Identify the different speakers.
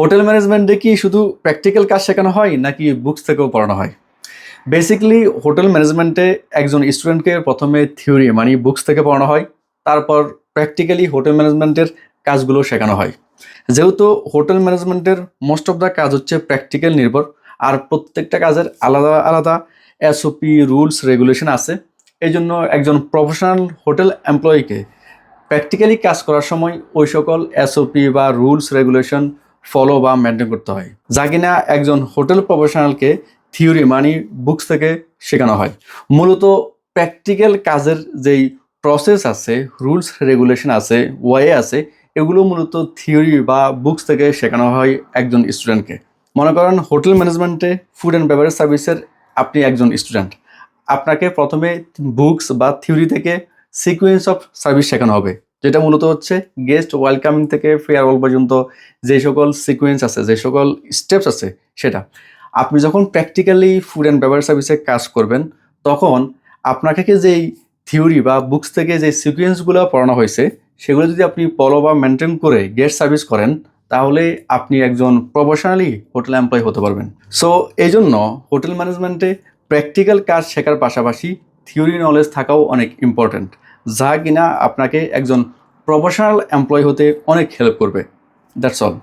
Speaker 1: Hotel ম্যানেজমেন্টে কি শুধু প্র্যাকটিক্যাল কাজ শেখানো হয়, নাকি বুকস থেকেও পড়ানো হয়? বেসিক্যালি হোটেল ম্যানেজমেন্টে একজন স্টুডেন্টকে প্রথমে থিওরি মানে বুকস থেকে পড়ানো হয়, তারপর প্র্যাকটিক্যালি হোটেল ম্যানেজমেন্টের কাজগুলো শেখানো হয়। যেহেতু হোটেল ম্যানেজমেন্টের মোস্ট অফ দ্য কাজ হচ্ছে প্র্যাকটিক্যাল নির্ভর, আর প্রত্যেকটা কাজের আলাদা আলাদা এসওপি রুলস রেগুলেশন আছে এই জন্য একজন প্রফেশনাল হোটেল এমপ্লয়িকে প্র্যাকটিক্যালি কাজ করার সময় ওই সকল এসওপি বা রুলস রেগুলেশন ফলো বা মেনটেন করতে হয়, যা কিনা একজন হোটেল প্রফেশনালকে থিওরি মানে বুকস থেকে শেখানো হয়। মূলত প্র্যাকটিক্যাল কাজের যেই প্রসেস আছে রুলস রেগুলেশন আছে ওয়ে আছে, এগুলো মূলত থিওরি বা বুকস থেকে শেখানো হয় একজন স্টুডেন্টকে মনে করেন হোটেল ম্যানেজমেন্টে ফুড অ্যান্ড বেভারেজ সার্ভিসের আপনি একজন স্টুডেন্ট আপনাকে প্রথমে বুকস বা থিওরি থেকে সিকুয়েন্স অফ সার্ভিস শেখানো হবে। যেটা মূলত হচ্ছে গেস্ট ওয়েলকামিং থেকে ফেয়ারওয়েল পর্যন্ত যে সকল সিকুয়েন্স আছে, যে সকল স্টেপস আছে সেটা। আপনি যখন প্র্যাকটিক্যালি ফুড অ্যান্ড বেভারেজ সার্ভিসে কাজ করবেন, তখন আপনাকে যেই থিওরি বা বুকস থেকে যে সিকুয়েন্সগুলো পড়ানো হয়েছে, সেগুলো যদি আপনি ফলো বা মেনটেন করে গেস্ট সার্ভিস করেন, তাহলে আপনি একজন প্রফেশনালি হোটেল এমপ্লয় হতে পারবেন। সো এই জন্য হোটেল ম্যানেজমেন্টে প্র্যাকটিক্যাল কাজ শেখার পাশাপাশি থিওরি নলেজ থাকাও অনেক ইম্পর্ট্যান্ট যা কিনা আপনাকে একজন প্রফেশনাল এমপ্লয় হতে অনেক হেল্প করবে দ্যাটস অল